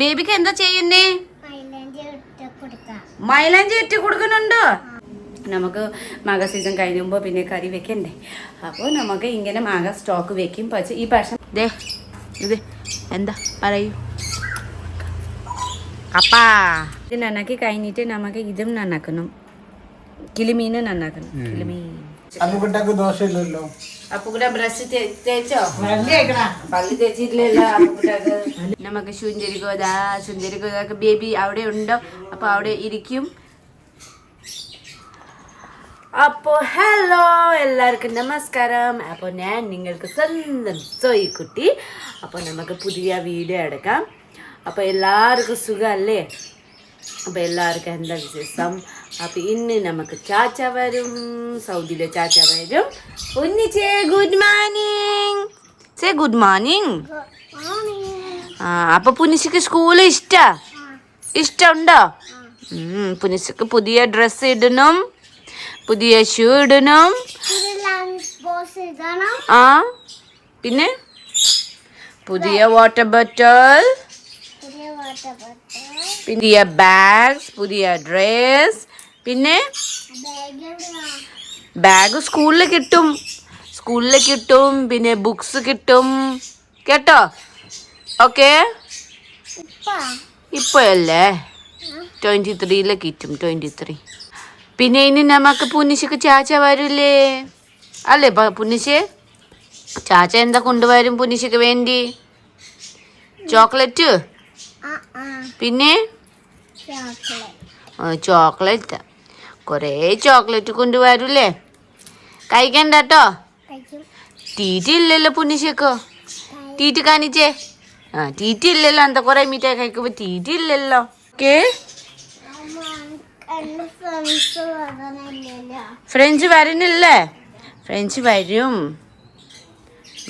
ബേബിക്ക് എന്താ ചെയ്യുന്നേ? മൈലാഞ്ചി ഇട്ട് കൊടുക്കുന്നുണ്ടോ? നമുക്ക് മാഗ സീസൺ കഴിയുമ്പോൾ പിന്നെ കറി വെക്കണ്ടേ. അപ്പോൾ നമുക്ക് ഇങ്ങനെ മാഗ സ്റ്റോക്ക് വെക്കും. പക്ഷേ ഈ പക്ഷം ദേ ഇത് എന്താ പറയൂ? അപ്പാ ഇത് നന്നാക്കി കഴിഞ്ഞിട്ട് നമുക്ക് ഇതും നന്നാക്കണം. കിളിമീനും നന്നാക്കണം. കിളിമീൻ. അമ്മുക്കുട്ടക്ക് ബ്രഷ് തേച്ചോ? പല്ല് തേച്ചിട്ടില്ലല്ലോ അപ്പുകുട്ടക്ക് നമുക്ക് ശുഞ്ചരി ഗോദ ശുഞ്ചരി ഗോദ ബേബി അവിടെ ഉണ്ടോ? അപ്പൊ അവിടെ ഇരിക്കും. അപ്പോൾ ഹലോ എല്ലാവർക്കും നമസ്കാരം. അപ്പോൾ ഞാൻ നിങ്ങൾക്ക് സ്വന്തം സോയി കുട്ടി. അപ്പോൾ നമുക്ക് പുതിയ വീഡിയോ എടുക്കാം. അപ്പോൾ എല്ലാവർക്കും സുഖമല്ലേ? അപ്പോൾ എല്ലാവർക്കും എന്താ വിശേഷം? അപ്പോൾ ഇന്ന് നമുക്ക് ചാച്ച വരും സൗദിയിലെ ചാച്ച വരും. ഒന്നിച്ചേ good morning say good morning ആ അപ്പോൾ പുനിശിക്ക് സ്കൂൾ ഇഷ്ട? ഇഷ്ടമുണ്ടോ? പുനിശിക്ക് പുതിയ ഡ്രസ് ഇടണം പുതിയ ഷൂ ഇടണം. ആ പിന്നെ? പുതിയ വാട്ടർ ബോട്ടിൽ പുതിയ ബാഗ് പുതിയ ബാഗ്സ് പുതിയ ഡ്രസ് പിന്നെ? ബാഗ് സ്കൂളിൽ കിട്ടും. സ്കൂളിൽ കിട്ടും. പിന്നെ ബുക്സ് കിട്ടും. കേട്ടോ? ഓക്കെ ഇപ്പാ? ഇപ്പോഴല്ലേ ട്വന്റി ത്രീയിൽ കിട്ടും ട്വന്റി ത്രീ പിന്നെ ഇനി നമുക്ക് പുന്നിശക്ക് ചാച്ച വരില്ലേ അല്ലേ പുന്നിശ്? ചാച്ച എന്താ കൊണ്ടുവരും പുന്നിശക്ക് വേണ്ടി? ചോക്ലേറ്റ്? പിന്നെ? ചോക്ലേറ്റ്. കുറേ ചോക്ലേറ്റ് കൊണ്ടുവരൂലേ? കഴിക്കണ്ട കേട്ടോ തീറ്റ ഇല്ലല്ലോ പുന്നിശക്ക് തീറ്റ കാണിച്ചേ. ആ തീറ്റ ഇല്ലല്ലോ എന്താ കുറേ മീറ്റായി കഴിക്കുമ്പോൾ തീറ്റ ഇല്ലല്ലോ ഓക്കേ ഫ്രഞ്ച് വരുന്നില്ലേ? ഫ്രഞ്ച് വരും.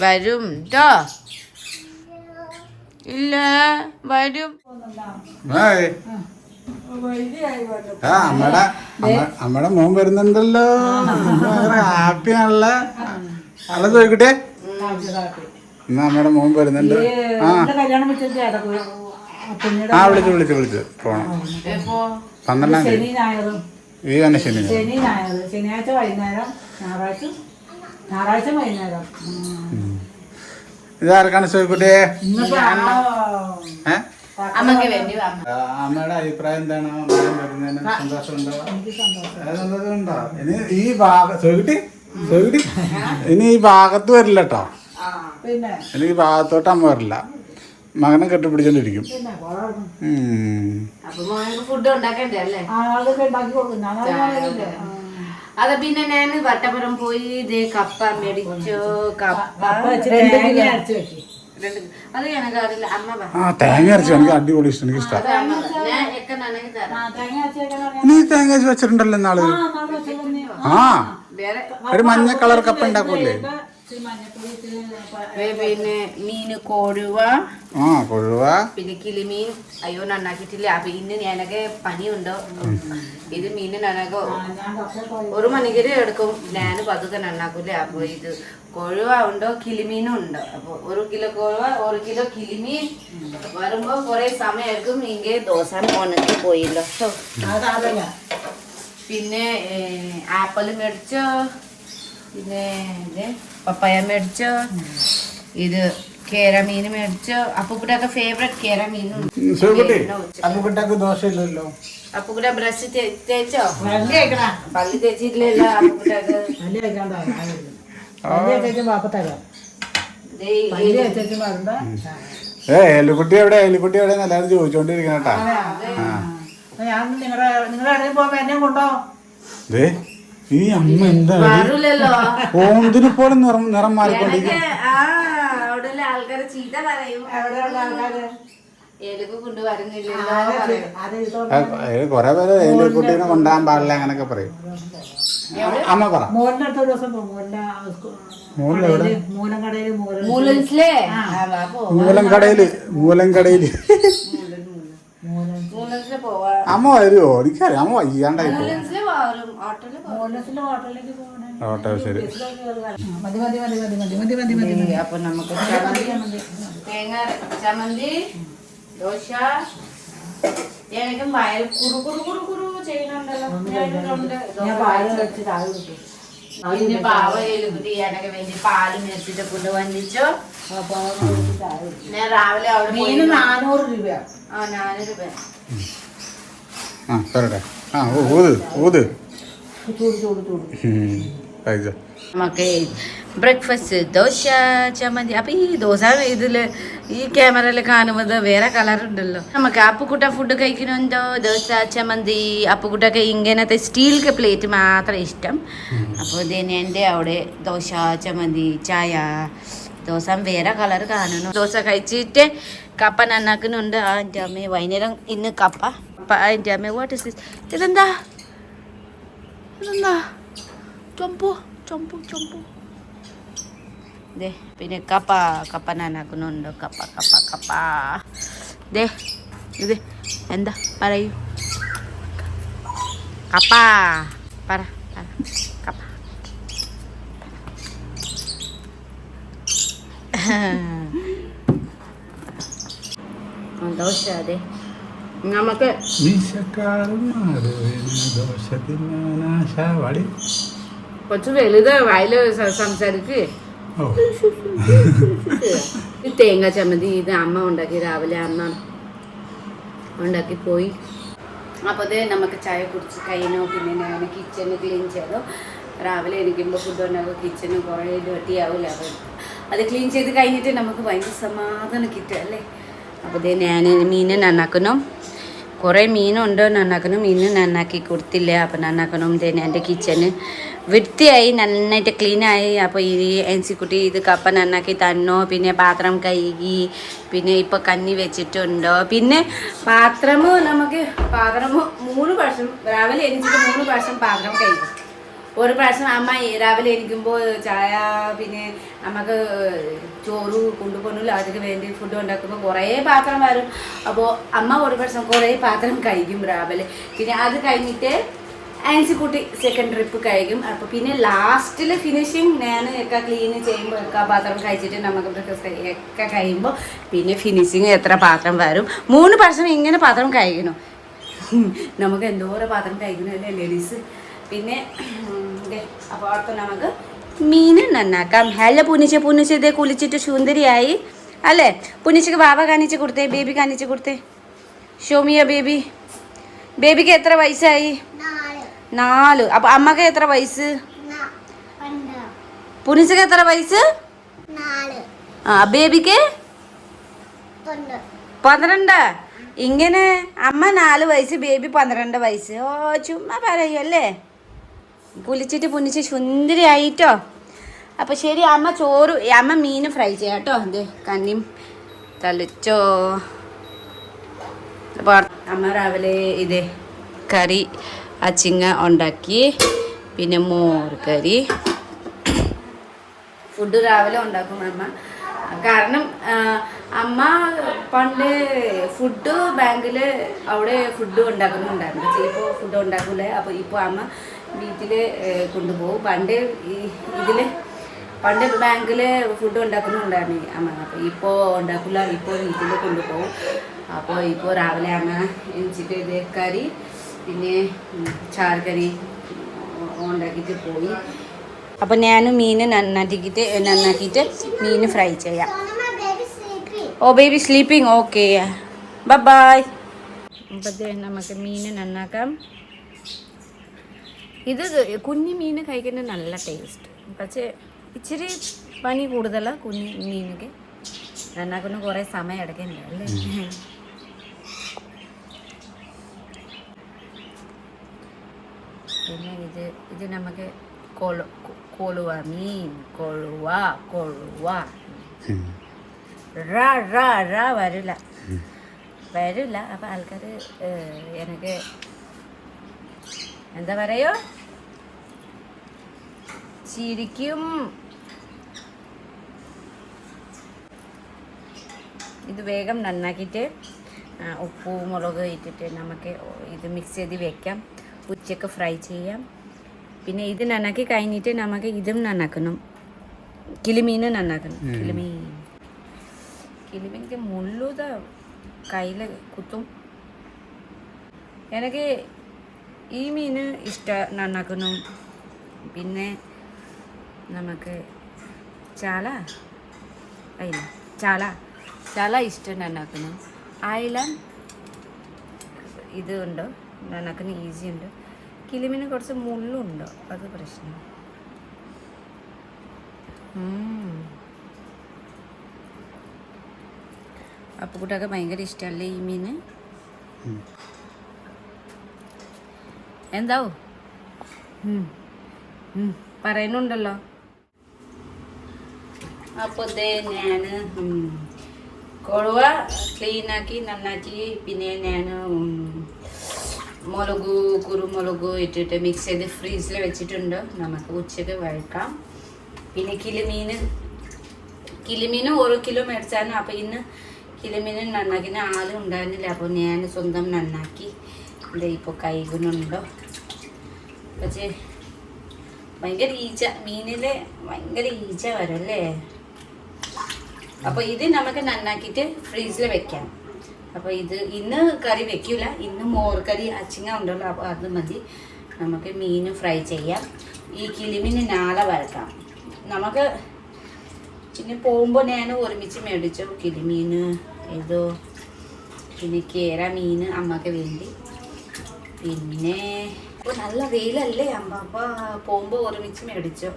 വരും കേട്ടോ ഇല്ല വരും. ഹായ്. ആ അമ്മയുടെ അമ്മ- അമ്മയുടെ മോൻ വരുന്നുണ്ടല്ലോ. ഹാപ്പിയാണല്ലോ അല്ല ചോദിക്കട്ടെ ഇന്ന് അമ്മയുടെ മോൻ വരുന്നുണ്ട്. ആ. ആ വിളിച്ചു വിളിച്ചു വിളിച്ചു പോണം. പന്ത്രണ്ടാം തീയതി. ഈ തന്നെ ശനി ശനിയാഴ്ച വൈകുന്നേരം ഞായറാഴ്ച ഞായറാഴ്ച വൈകുന്നേരം. ഇതാർക്കാണ് ചോദിക്കട്ടെ അമ്മയുടെ അഭിപ്രായം എന്താണ്? അമ്മ വരുന്നതിന് സന്തോഷമുണ്ടോ? ഇനി ഈ ഭാഗ ചോദിക്കട്ടെ ചോദിക്കട്ടെ ഇനി ഈ ഭാഗത്ത് വരില്ല കേട്ടോ പിന്നെ? ഇനി ഈ ഭാഗത്തോട്ട് അമ്മ വരില്ല. മകനെ കെട്ടിപ്പിടിച്ചോണ്ടിരിക്കും. ഫുഡ് ഉണ്ടാക്കണ്ടേ അല്ലേ? അത് പിന്നെ ഞാൻ വട്ടപ്പുറം പോയി ഇത് കപ്പ മേടിച്ചു കപ്പ. രണ്ട് ഇച്ചിരി അരച്ച് വെക്ക്. രണ്ട് അത് എനിക്ക് അറിയില്ല. അമ്മ പറ. ആ തേങ്ങ അരച്ച് എനിക്ക് അടിപൊളി ഇഷ്ടം എനിക്ക് ഇഷ്ടം. അമ്മ ഞാൻ ഒക്കെ നനക്ക് തരാം. ആ, തേങ്ങ അരച്ച് നീ തേങ്ങ അരച്ച് വെച്ചിട്ടുണ്ടല്ലോ നാൾ ആ വേറെ ഒരു മഞ്ഞ കളർ കപ്പ ഉണ്ടാക്കൂലേ പിന്നെ മീന് കോഴുവ. ആ കൊഴുവ. പിന്നെ കിളിമീൻ. അയ്യോ നന്നാക്കിയിട്ടില്ല. അപ്പൊ ഇന്ന് ഞാനൊക്കെ പനിയുണ്ടോ. ഇത് മീന് നനകോ ഒരു മണിക്കൂർ എടുക്കും. ഞാൻ പതുക്കെ നന്നാക്കൂലേ അപ്പൊ ഇത് കൊഴുവ ഉണ്ടോ കിളിമീനും ഉണ്ടോ. അപ്പൊ ഒരു കിലോ കൊഴുവ ഒരു കിലോ കിളിമീൻ. വരുമ്പോ കുറെ സമയം എടുക്കും ഇങ്ങനെ ദോശ ഉണക്കി പോയില്ലോ. പിന്നെ ആപ്പിൾ മേടിച്ചോ? പിന്നെ ഇത് പപ്പായ മേടിച്ചു ഇത് കേര മീൻ മേടിച്ചു അപ്പുക്കുട്ടൊക്കെ ഫേവറേറ്റ് കേര മീൻ അപ്പുക്കുട്ടൊക്കെ ദോഷമില്ലല്ലോ അപ്പുക്കുട്ട ബ്രഷ് തേച്ചോ? പല്ല് തേച്ചിട്ടില്ലല്ലോ അപ്പുക്കുട്ടൊക്കെ. ഏ എലിക്കുട്ടി എവിടെ? എലിക്കുട്ടി എവിടെ എല്ലാവരും ചോദിച്ചോണ്ടിരിക്കണട്ടാ ഞാൻ നിങ്ങളുടെ നിങ്ങളുടെ ഇടയിൽ പോകുമ്പോ എന്നെ കൊണ്ടോ? ഈ അമ്മ എന്താ ഓന്തിനെ പോലെ നിറം നിറം മാറിക്കൊണ്ടിരിക്കും ആൾക്കാരെ ചീത്ത കൊറേ പേര് എലിക്കുട്ടീനെ കൊണ്ടാൻ പാടില്ല അങ്ങനൊക്കെ പറയും. അമ്മ പറ. മൂലം കടയിൽ മൂലം കടയിൽ. അമ്മ വരുമോ എനിക്കറിയാം അമ്മ വയ്യാണ്ടായി ഓട്ടോ ശരി മതി മതി മതി മതി മതി മതി മതി മതി മതി അപ്പൊ നമുക്ക് തേങ്ങ ചമ്മന്തി ദോശ എനിക്കും വയൽ കുറു കുറു കുറു കുറു ചെയ്യുന്നുണ്ടല്ലോ ഞാനിതുണ്ട്. ഞാൻ വയൽ വെച്ച് താഴെ കുടിക്കും പിന്നെ പാവ എലുകുതി എനിക്ക് വേണ്ടി പാൽ മേടിച്ചിട്ട് കൊണ്ട് വന്നിച്ചു. ഞാൻ രാവിലെ അവിടെ മീന് നാനൂറ് രൂപയാണ് ആ നാനൂറ് രൂപ. ആ പറയട്ടെ ആ ഓ, ഊത് ഊത്. ചൂട് ചൂട് ചൂട്. നമുക്ക് ബ്രേക്ക്ഫാസ്റ്റ് ദോശ ചമ്മന്തി. അപ്പൊ ഈ ദോശ ഇതിൽ ഈ ക്യാമറയിൽ കാണുന്നത്. വേറെ കളർ ഉണ്ടല്ലോ. നമുക്ക് അപ്പുക്കുട്ട ഫുഡ് കഴിക്കണമെന്തോ ദോശ ചമ്മന്തി അപ്പുക്കുട്ടൊക്കെ ഇങ്ങനത്തെ സ്റ്റീൽ പ്ലേറ്റ് മാത്രം ഇഷ്ടം. അപ്പോൾ ഇതിന് എന്റെ അവിടെ ദോശ ചമ്മന്തി ചായ. ദോശ വേറെ കളർ കാണുന്നു. ദോശ കഴിച്ചിട്ട് കപ്പ നന്നാക്കുന്നുണ്ട്. ആ എന്റെ അമ്മ വൈകുന്നേരം ഇന്ന് കപ്പ. കപ്പ എന്റെ അമ്മ വാട്ട് ഇസ് ഇതെന്താ? ഇതെന്താ? ചൊമ്പു ചൊമ്പു ചൊമ്പു. ദേ പിന്നെ കപ്പ കപ്പ നന്നാക്കുന്നുണ്ട് കപ്പ കപ്പ കപ്പ ദേ ഇത് എന്താ പറയൂ കപ്പ പറ കപ്പ ദോശ അതെ നമുക്ക് ദോശ കുറച്ച് വലുത് വായിൽ സംസാരിക്ക് തേങ്ങ ചമ്മന്തി ഇത് അമ്മ ഉണ്ടാക്കി രാവിലെ അമ്മ ഉണ്ടാക്കി പോയി. അപ്പോൾ അത് നമുക്ക് ചായ കുടിച്ച് കഴിഞ്ഞു. പിന്നെ ഞാൻ കിച്ചണ് ക്ലീൻ ചെയ്തു. രാവിലെ എണീക്കുമ്പോൾ ഫുഡ് ഉണ്ടാക്കും കിച്ചണ് കുറേ ഡേർട്ടി ആവില്ല അപ്പോൾ അത് ക്ലീൻ ചെയ്ത് കഴിഞ്ഞിട്ട് നമുക്ക് ഭയങ്കര സമാധാനം കിട്ടുക അല്ലേ? അപ്പോൾ ഞാൻ മീൻ നന്നാക്കണം കുറേ മീനുണ്ട്. നന്നാക്കണം മീൻ നന്നാക്കി കൊടുത്തില്ല. അപ്പോൾ നന്നാക്കണം. തന്നെ എന്റെ കിച്ചന് വൃത്തിയായി നന്നായിട്ട് ക്ലീനായി അപ്പോൾ ഈ എൻസിക്കുട്ടി ഇത് കപ്പ നന്നാക്കി തന്നോ. പിന്നെ പാത്രം കഴുകി. പിന്നെ ഇപ്പോൾ കഞ്ഞി വെച്ചിട്ടുണ്ടോ? പിന്നെ പാത്രമോ? നമുക്ക് പാത്രമോ? മൂന്ന് പ്രാവശ്യം രാവിലെ എണീച്ചിട്ട് മൂന്ന് പ്രാവശ്യം പാത്രം കഴുകും. ഒരു പ്രാവശ്യം അമ്മ രാവിലെ എനിക്കുമ്പോൾ ചായ പിന്നെ അമ്മയ്ക്ക് ചോറ് കൊണ്ടുപോകണമല്ലോ അതിന് വേണ്ടി ഫുഡ് ഉണ്ടാക്കുമ്പോൾ കുറേ പാത്രം വരും. അപ്പോൾ അമ്മ ഒരു പ്രാവശ്യം കുറേ പാത്രം കഴിക്കും രാവിലെ. പിന്നെ അത് കഴിഞ്ഞിട്ട് ആൻസിക്കുട്ടി സെക്കൻഡ് ട്രിപ്പ് കഴിക്കും. അപ്പോൾ പിന്നെ ലാസ്റ്റിൽ ഫിനിഷിങ് ഞാൻ ഒക്കെ ക്ലീൻ ചെയ്യുമ്പോൾ ഒക്കെ പാത്രം കഴിച്ചിട്ട് നമുക്ക് ബ്രേക്ക്ഫാസ്റ്റ് ഒക്കെ കഴിയുമ്പോൾ പിന്നെ ഫിനിഷിങ് എത്ര പാത്രം വരും. മൂന്ന് പ്രാവശ്യം ഇങ്ങനെ പാത്രം കഴിക്കണം നമുക്ക് എന്തോരം പാത്രം കഴിക്കണമല്ലേ ലേഡീസ്? പിന്നെ അപ്പോൾ അടുത്ത നമുക്ക് മീൻ നന്നാക്കാം. ഹലോ പുനിച്ച്? പുനിച്ച് ഇതേ കുളിച്ചിട്ട് സുന്ദരിയായി. അല്ലേ? പുനിച്ചക്ക് വാവ കാണിച്ച് കൊടുത്തേ ബേബി കാണിച്ച് കൊടുത്തേ. ഷോമിയ ബേബി ബേബിക്ക് എത്ര വയസ്സായി? നാല്. അപ്പൊ അമ്മയ്ക്ക് എത്ര വയസ്സ്? പുനിച്ചക്ക് എത്ര വയസ്സ്? ആ ബേബിക്ക്? പന്ത്രണ്ട്. ഇങ്ങനെ അമ്മ നാല് വയസ്സ് ബേബി പന്ത്രണ്ട് വയസ്സ്. ഓ ചുമ്മാ പറയല്ലേ കുളിച്ചിട്ട് പുനിച്ച് സുന്ദരിയായിട്ടോ. അപ്പോൾ ശരി അമ്മ ചോറ് അമ്മ മീൻ ഫ്രൈ ചെയ്യാം കേട്ടോ. അതെ കന്നിയും തളിച്ചോ. അമ്മ രാവിലെ ഇത് കറി അച്ചിങ്ങ ഉണ്ടാക്കി പിന്നെ മോര് കറി. ഫുഡ് രാവിലെ ഉണ്ടാക്കും അമ്മ. കാരണം അമ്മ പണ്ട് ഫുഡ് ബാങ്കിൽ അവിടെ ഫുഡ് ഉണ്ടാക്കുന്നുണ്ടായിരുന്നു. ചിലപ്പോൾ ഫുഡ് ഉണ്ടാക്കൂലേ. അപ്പോൾ ഇപ്പോൾ അമ്മ വീട്ടിൽ കൊണ്ടുപോകും. പണ്ട് ഈ ഇതിൽ പണ്ട് ബാങ്കിൽ ഫുഡ് ഉണ്ടാക്കുന്നുണ്ടായിരുന്നു അമ്മ. അപ്പോൾ ഇപ്പോൾ ഉണ്ടാക്കില്ല ഇപ്പോൾ വീട്ടിൽ കൊണ്ടുപോകും. അപ്പോൾ ഇപ്പോൾ രാവിലെ അമ്മ എണിച്ചിട്ട് ഇത് കറി പിന്നെ ചാർക്കറി ഉണ്ടാക്കിയിട്ട് പോയി. അപ്പോൾ ഞാൻ മീൻ നന്നാക്കിയിട്ട് നന്നാക്കിയിട്ട് മീൻ ഫ്രൈ ചെയ്യാം. Oh baby sleeping okay bye അപ്പോൾ നമുക്ക് മീൻ നന്നാക്കാം. ഇത് കുഞ്ഞു മീൻ കഴിക്കുന്ന നല്ല ടേസ്റ്റ് പക്ഷേ ഇച്ചിരി പനി കൂടുതലാണ് കുഞ്ഞു മീനൊക്കെ നന്നാക്കുന്ന കുറേ സമയം എടുക്കണ്ടേ അല്ലേ? പിന്നെ ഇത് ഇത് നമുക്ക് കൊളു കൊളുവ മീൻ കൊളുവ കൊളുവ. ഉം. റ റ റ വരില്ല. വരില്ല. അപ്പം ആൾക്കാർ എനിക്ക് എന്താ പറയോ? ചിരിക്കും. ഇത് വേഗം നന്നാക്കിയിട്ട് ഉപ്പ് മുളക് ഇട്ടിട്ട് നമുക്ക് ഇത് മിക്സ് ചെയ്ത് വെക്കാം. ഉച്ചയ്ക്ക് ഫ്രൈ ചെയ്യാം. പിന്നെ ഇത് നന്നാക്കി കഴിഞ്ഞിട്ട് നമുക്ക് ഇതും നന്നാക്കണം. കിളിമീനും നന്നാക്കണം. കിളിമീൻ. കിളിമീന്റെ മുള്ളുത കയ്യിൽ കുത്തും. എനിക്ക് ഈ മീൻ ഇഷ്ട നന്നാക്കുന്നു. പിന്നെ നമുക്ക് ചാല അയില ചാല ചാല ഇഷ്ടം നന്നാക്കുന്നു. അയില ഇത് ഉണ്ടോ നന്നാക്കുന്ന ഈസി ഉണ്ട്. കിളിമീന് കുറച്ച് മുള്ളുണ്ടോ അത് പ്രശ്നം. അപ്പുകൂട്ടൊക്കെ ഭയങ്കര ഇഷ്ടമല്ലേ ഈ ഉം. എന്താവോ. പറയുന്നുണ്ടല്ലോ. അപ്പോൾ ദേ ഞാൻ കൊഴുവ ക്ലീനാക്കി നന്നാക്കി പിന്നെ ഞാൻ മുളക് കുരുമുളക് ഇട്ടിട്ട് മിക്സ് ചെയ്ത് ഫ്രീസിൽ വെച്ചിട്ടുണ്ട്. നമുക്ക് ഉച്ചയ്ക്ക് വഴക്കാം. പിന്നെ കിളിമീൻ കിളിമീൻ ഓരോ കിലോ മേടിച്ചാണ്. അപ്പോൾ ഇന്ന് കിളിമീൻ നന്നാക്കിന് ആളും ഉണ്ടായിരുന്നില്ല. അപ്പോൾ ഞാൻ സ്വന്തം നന്നാക്കി. ഇത് ഇപ്പോൾ കൈകുന്നുണ്ടോ? പക്ഷേ ഭയങ്കര ഈച്ച മീനിൽ ഭയങ്കര ഈച്ച വരല്ലേ? അല്ലേ അപ്പോൾ ഇത് നമുക്ക് നന്നാക്കിയിട്ട് ഫ്രീസിൽ വെക്കാം. അപ്പോൾ ഇത് ഇന്ന് കറി വെക്കില്ല ഇന്ന് മോർ കറി അച്ചിങ്ങ ഉണ്ടല്ലോ അപ്പോൾ അത് മതി. നമുക്ക് മീൻ ഫ്രൈ ചെയ്യാം. ഈ കിളിമീൻ നാളെ വരക്കാം നമുക്ക് പിന്നെ പോകുമ്പോൾ ഞാൻ ഒരുമിച്ച് മേടിച്ചു കിളിമീൻ ഏതോ പിന്നെ കേര മീൻ അമ്മയ്ക്ക് വേണ്ടി. പിന്നെ ഇപ്പോൾ നല്ല വെയിലല്ലേ? അമ്മ അപ്പോൾ പോകുമ്പോൾ ഒരുമിച്ച് മേടിച്ചു.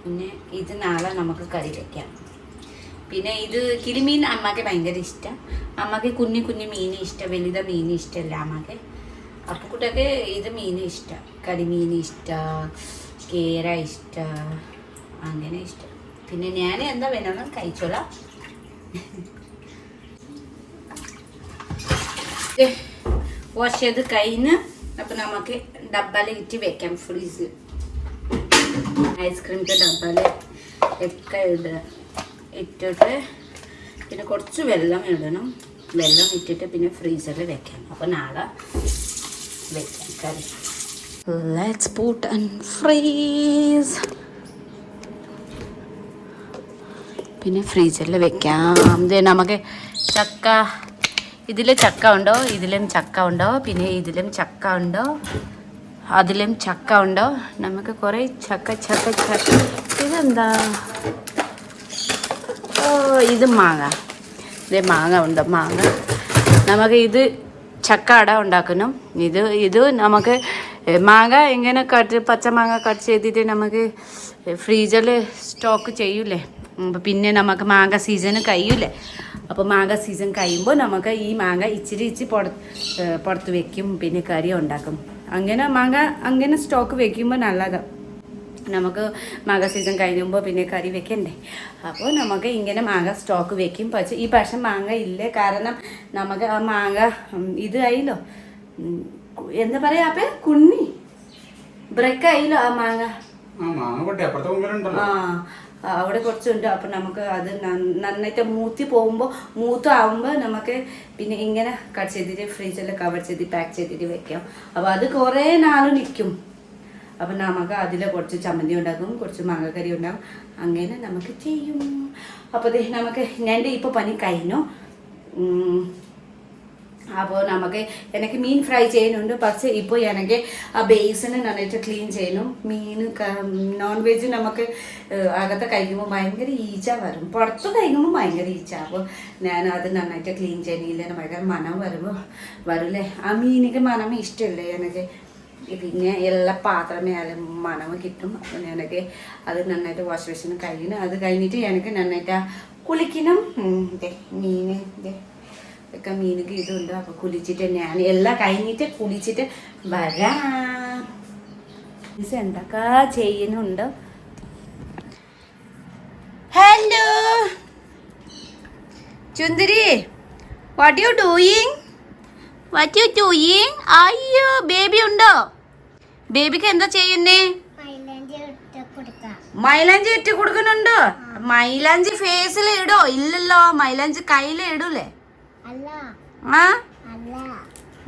പിന്നെ ഇത് നാളെ നമുക്ക് കറി വെക്കാം. പിന്നെ ഇത് കിളിമീൻ അമ്മയ്ക്ക് ഭയങ്കര ഇഷ്ടം. അമ്മയ്ക്ക് കുഞ്ഞു കുഞ്ഞു മീൻ ഇഷ്ടം വലുത മീൻ ഇഷ്ടമല്ല അമ്മയ്ക്ക്. അപ്പുക്കുട്ടൊക്കെ ഇത് മീൻ ഇഷ്ടം. കരിമീൻ ഇഷ്ടം കേര ഇഷ്ടം അങ്ങനെ ഇഷ്ടം. പിന്നെ ഞാൻ എന്താ വേണമെന്ന് കഴിച്ചോളാം. ചെയ്ത് കഴിഞ്ഞ് അപ്പം നമുക്ക് ഡബ്ബയിൽ ഇട്ട് വെക്കാം ഫ്രീസിൽ ഐസ്ക്രീമിന്റെ ഡബ്ബയിൽ ഒക്കെ ഇടുക. ഇട്ടിട്ട് പിന്നെ കുറച്ച് വെള്ളം ഇടണം. വെള്ളം ഇട്ടിട്ട് പിന്നെ ഫ്രീസറിൽ വെക്കാം. അപ്പോൾ നാളെ വെക്കാം കറി. ലെറ്റ്സ് പിന്നെ ഫ്രീസറിൽ വെക്കാം. നമുക്ക് ചക്ക ഇതിൽ ചക്ക ഉണ്ടോ ഇതിലും ചക്ക ഉണ്ടോ പിന്നെ ഇതിലും ചക്ക ഉണ്ടോ അതിലും ചക്ക ഉണ്ടോ? നമുക്ക് കുറേ ചക്ക ചക്ക ചക്ക. ഇതെന്താ? ഓ ഇത് മാങ്ങ. ഇത് മാങ്ങ ഉണ്ട് മാങ്ങ. നമുക്ക് ഇത് ചക്ക അട ഉണ്ടാക്കുന്നു. ഇത് ഇത് നമുക്ക് മാങ്ങ എങ്ങനെ കട്ട് പച്ചമാങ്ങ കട്ട് ചെയ്തിട്ട് നമുക്ക് ഫ്രീസറിൽ സ്റ്റോക്ക് ചെയ്യൂലേ? പിന്നെ നമുക്ക് മാങ്ങ സീസൺ കഴിയൂലേ? അപ്പോൾ മാങ്ങ സീസൺ കഴിയുമ്പോൾ നമുക്ക് ഈ മാങ്ങ ഇച്ചിരി ഇച്ചിരി പുറ പുറത്ത് വെക്കും പിന്നെ കറി ഉണ്ടാക്കും. അങ്ങനെ മാങ്ങ അങ്ങനെ സ്റ്റോക്ക് വെക്കുമ്പോൾ നല്ലതാണ് നമുക്ക് മാങ്ങ സീസൺ കഴിയുമ്പോൾ പിന്നെ കറി വെക്കണ്ടേ? അപ്പോൾ നമുക്ക് ഇങ്ങനെ മാങ്ങ സ്റ്റോക്ക് വെക്കും. പക്ഷേ ഈ പക്ഷെ മാങ്ങ ഇല്ല. കാരണം നമുക്ക് ആ മാങ്ങ ഇത് ആയില്ലോ. എന്താ പറയാ അപ്പേ? കുണ്ണി. ബ്രേക്ക് ആയില്ലോ ആ മാങ്ങ. ആ അവിടെ കുറച്ചുണ്ട്. അപ്പം നമുക്ക് അത് നന്ന- നന്നായിട്ട് മൂത്തി പോകുമ്പോൾ മൂത്താവുമ്പോൾ നമുക്ക് പിന്നെ ഇങ്ങനെ കട്ട് ചെയ്തിട്ട് ഫ്രിഡ്ജിൽ കവർ ചെയ്ത് പാക്ക് ചെയ്തിട്ട് വെക്കാം. അപ്പോൾ അത് കുറേ നാൾ നിൽക്കും അപ്പം നമുക്ക് അതിൽ കുറച്ച് ചമ്മന്തി ഉണ്ടാക്കും കുറച്ച് മാങ്ങക്കറി ഉണ്ടാകും അങ്ങനെ നമുക്ക് ചെയ്യും. അപ്പോൾ ദേ നമുക്ക് ഞാൻ ഇപ്പോൾ പനി കഴിഞ്ഞു. അപ്പോൾ നമുക്ക് എനിക്ക് മീൻ ഫ്രൈ ചെയ്യുന്നുണ്ട്. പക്ഷേ ഇപ്പോൾ എനിക്ക് ആ ബേസിന് നന്നായിട്ട് ക്ലീൻ ചെയ്യണം മീൻ നോൺ വെജ് നമുക്ക് അകത്ത് കഴിക്കുമ്പോൾ ഭയങ്കര ഈച്ച വരും. പുറത്ത് കഴിക്കുമ്പോൾ ഭയങ്കര ഈച്ച. അപ്പോൾ ഞാൻ അത് നന്നായിട്ട് ക്ലീൻ ചെയ്യണില്ല ഭയങ്കര മനം വരുമ്പോൾ വരില്ലേ? ആ മീനിക്ക് മനം ഇഷ്ടമല്ലേ എനിക്ക്? പിന്നെ എല്ലാ പാത്രമേ അത് മണം കിട്ടും. അപ്പോൾ എനിക്ക് അത് നന്നായിട്ട് വാഷ് മെഷീൻ കഴിയണം അത് കഴിഞ്ഞിട്ട് എനിക്ക് നന്നായിട്ട് കുളിക്കണം. മീൻ ഒക്കെ മീനൊക്കെ ഇതുണ്ട് അപ്പോൾ കുളിച്ചിട്ട് ഞാൻ എല്ലാം കഴിഞ്ഞിട്ട് കുളിച്ചിട്ട് വരാം. മിസ് എന്തൊക്കെ ചെയ്യുന്നുണ്ട്? Hello ചുന്ദരി what you doing what you doing അയ്യോ ബേബി ഉണ്ടോ? ബേബിക്ക് എന്താ ചെയ്യുന്നേ? മൈലാഞ്ചി ഇട്ട് കൊടുക്കുന്നുണ്ടോ. മൈലാഞ്ചി ഫേസിൽ ഇടോ. ഇല്ലല്ലോ മൈലാഞ്ചി കയ്യിൽ ഇടൂലേ. ആ?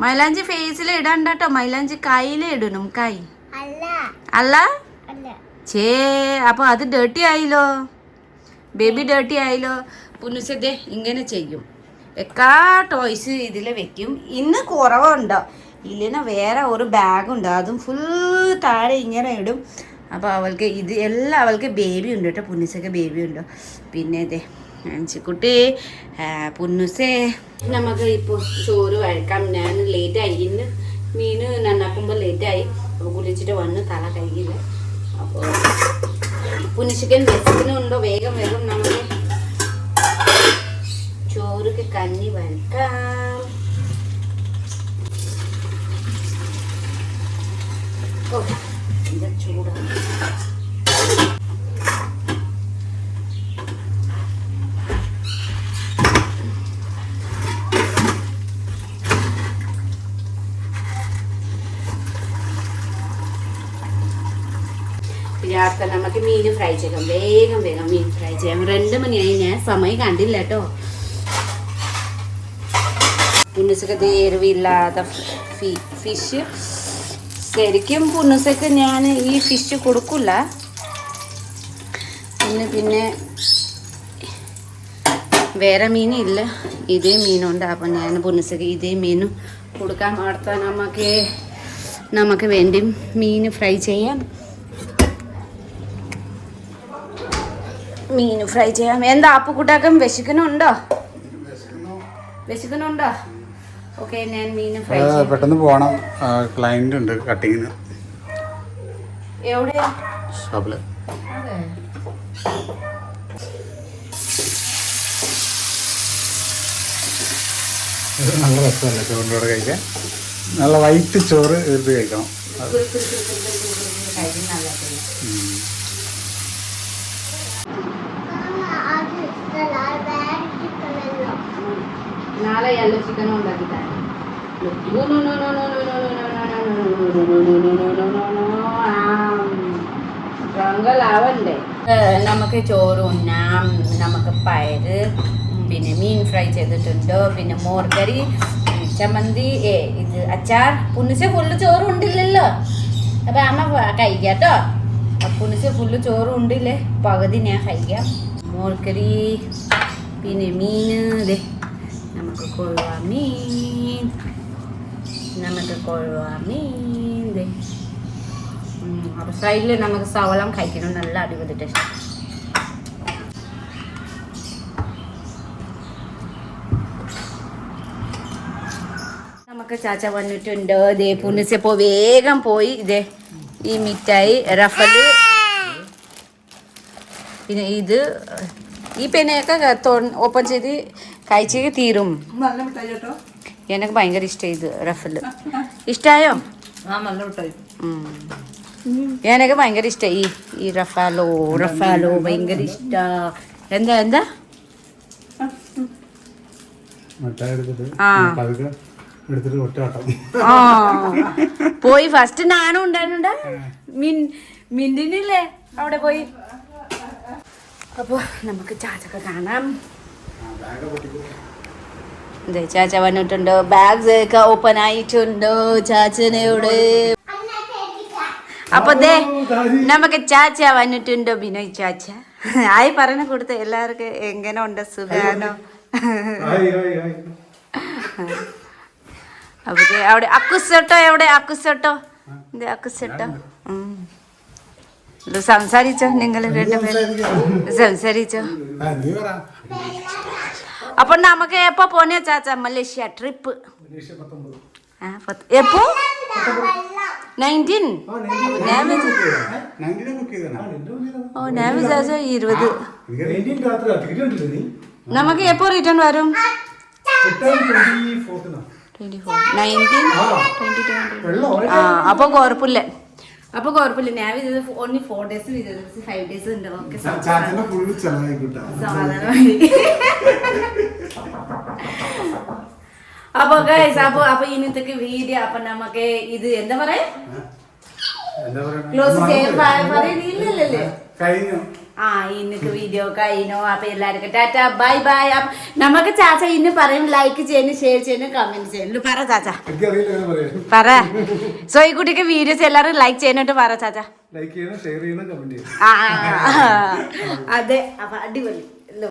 മൈലാഞ്ചി ഫേസിൽ ഇടണ്ട കേട്ടോ മൈലാഞ്ചി കയ്യിൽ ഇടണം കൈ. അല്ല. ചേ അപ്പൊ അത് ഡേർട്ടി ആയില്ലോ. ബേബി ഡേർട്ടി ആയില്ലോ. പുനുസദേ ഇങ്ങനെ ചെയ്യും. എക്കാ ടോയ്സ് ഇതിൽ വെക്കും. ഇന്ന് കുറവുണ്ടോ? ഇല്ലെന്ന വേറെ ഒരു ബാഗുണ്ട് അതും ഫുൾ താഴെ ഇങ്ങനെ ഇടും. അപ്പോൾ അവൾക്ക് ഇത് എല്ലാം അവൾക്ക് ബേബി ഉണ്ട് കേട്ടോ. പുന്നിസൊക്കെ ബേബി ഉണ്ട്. പിന്നെ ഇതേ അഞ്ചിക്കുട്ടി പുന്നുസേ നമുക്ക് ഇപ്പോൾ ചോറ് വഴക്കാം. ഞാൻ ലേറ്റായി ഇന്ന് മീൻ നന്നാക്കുമ്പോൾ ലേറ്റായി അപ്പോൾ കുളിച്ചിട്ട് വന്ന് തല കഴിയില്ല അപ്പോൾ പുനിശിക്കൻ വെച്ചതിനുണ്ടോ വേഗം വേഗം നമുക്ക് ചോറുക്ക് കഞ്ഞി വരക്കാം ഓ എന്താ ചൂടാണ് രാത്രി നമുക്ക് മീൻ ഫ്രൈ ചെയ്യാം. വേഗം വേഗം മീൻ ഫ്രൈ ചെയ്യാം. രണ്ട് മണിയായി ഞാൻ സമയം കണ്ടില്ല കേട്ടോ. പുന്നുസൊക്കെ തേരുവില്ലാത്ത ഫിഷ് ശരിക്കും പുന്നുസൊക്കെ ഞാൻ ഈ ഫിഷ് കൊടുക്കില്ല പിന്നെ പിന്നെ വേറെ മീനില്ല ഇതേ മീനുണ്ട് അപ്പം ഞാൻ പുന്നുസൊക്കെ ഇതേ മീനും കൊടുക്കാൻ അടുത്ത നമുക്ക് നമുക്ക് വേണ്ടി മീൻ ഫ്രൈ ചെയ്യാം. മീൻ ഫ്രൈ ചെയ്യാം. എന്താ അപ്പുക്കുട്ടാക്കം വിശക്കുന്നുണ്ടോ? വിശക്കുന്നുണ്ടോ? ഓക്കെ ഞാൻ മീൻ ഫ്രൈ ചെയ്യാം. പെട്ടെന്ന് പോകണം ക്ലയന്റ് ഉണ്ട് കട്ടിങ്ങിന്. എവിടെയാ? ഷോപ്പിൽ. ഇത് നല്ല രസമല്ലേ ചോറിന്റെ കഴിക്കാൻ? നല്ല വൈറ്റ് ചോറ് എടുത്ത് കഴിക്കണം. അത് ഉം. അത് ഇഷ്ടമല്ല ബാഗ് ഇഷ്ടമല്ലോ നാളെ ಎಲ್ಲ ಚಿಕನ್ ഉണ്ടാക്കിട്ടാണ് ആവണ്ടേ നമുക്ക് ചോറ് ഉണ്ണാം നമുക്ക് പയറ് പിന്നെ മീൻ ഫ്രൈ ചെയ്തിട്ടുണ്ട് പിന്നെ മോർക്കറി ചമ്മന്തി ഏ ഇത് അച്ചാർ പുണ്ണിച്ച ഫുള്ള് ചോറ് ഉണ്ടില്ലല്ലോ അപ്പൊ അമ്മ കഴിക്കാട്ടോ പുണ്ണിച്ച ഫുള്ള് ചോറ് ഉണ്ടില്ലേ പകുതി ഞാൻ കഴിക്കാം മോർക്കറി പിന്നെ മീൻ ദേ നമുക്ക് കൊഴുവ നമുക്ക് കൊഴുവ ദേ അപ്പോൾ സൈഡിൽ നമുക്ക് സവളം കഴിക്കണം. നല്ല അടിപൊളി ടേസ്റ്റ് നമുക്ക് ചാച്ച വന്നിട്ടുണ്ട്. ദേ പുണ്യസപ്പോ വേഗം പോയി. ഇതേ ഈ മിഠായി റഫൽ. പിന്നെ ഇത് ഈ പെനയൊക്കെ ഓപ്പൺ ചെയ്ത് കഴിച്ച് തീരും. എനിക്ക് ഭയങ്കര ഇഷ്ടമായി ഇത് റഫൽ ഇഷ്ടായോ. എനിക്ക് ഭയങ്കര ഇഷ്ടമായി ഈ ഈ റഫാലോ. റഫാലോ ഭയങ്കര ഇഷ്ട. എന്താ എന്താ? പോയി ഫസ്റ്റ് നാനും ഉണ്ടായിരുന്നുണ്ട്? മിൻ മിന്റിനില്ലേ അവിടെ പോയി? അപ്പൊ നമുക്ക് ചാച്ചൊക്കെ കാണാം. ചാച്ച വന്നിട്ടുണ്ട്? ബാഗ്സ് ഒക്കെ ഓപ്പൺ ആയിട്ടുണ്ട്? ചാച്ചനോട്. അപ്പൊ ദേ നമുക്ക് ചാച്ച വന്നിട്ടുണ്ട്? ബിനോയ് ചാച്ച. ആയി പറഞ്ഞു കൊടുത്ത എല്ലാവർക്കും എങ്ങനെ ഉണ്ട് സുഖാണോ? അപ്പൊ അവിടെ അക്കുസോട്ടോ എവിടെ? അക്കുസോട്ടോ. അക്കുസോട്ടോ. അക്കുസട്ടോ ഉം. ഇത് സംസാരിച്ചോ നിങ്ങൾ രണ്ടുപേരും സംസാരിച്ചോ. അപ്പൊ നമുക്ക് എപ്പോ പോനെ ചാച്ച? മലേഷ്യ ട്രിപ്പ് എപ്പോ? നയന്റീൻ ഓ ഞാൻ വിചാരിച്ച ഇരുപത്. നമുക്ക് എപ്പോ റിട്ടേൺ വരും? Twenty four nineteen twenty twenty ആ അപ്പൊ കുഴപ്പമില്ല അപ്പൊ കുഴപ്പമില്ല. ഞാൻ വിചാരിച്ചത് ഓൺലി ഫോർ ഡേയ്സ് വിചാരിച്ചു ഫൈവ് ഡേയ്സ് ഉണ്ട് ഓക്കെ സമാധാനമായി അപ്പൊ ഗൈസ് അപ്പൊ അപ്പൊ ഇന്നത്തെ വീഡിയോ അപ്പൊ നമുക്ക് ഇത് എന്താ പറയാ? ക്ലോസ് ചെയ്യാൻ പറയുന്നില്ലല്ലേ കഴിഞ്ഞു. ആ ഇന്നക്ക് വീഡിയോ കഴിഞ്ഞോ. അപ്പൊ എല്ലാവർക്കും ടാറ്റാ ബൈ ബൈ. നമുക്ക് ചാച്ച ഇന്ന് പറയും ലൈക്ക് ചെയ്യുന്നു ഷെയർ ചെയ്യുന്നു കമന്റ് ചെയ്യുന്നു. പറ ചാച്ച. പറ. സോ ഈ കുട്ടിക്ക് വീഡിയോസ് എല്ലാവരും ലൈക്ക് ചെയ്യുന്നിട്ട് പറ ചാച്ച. ലൈക്ക് ചെയ്യണം ഷെയർ ചെയ്യണം കമന്റ് ചെയ്യണം. അതെ അപ്പൊ അടിപൊളി.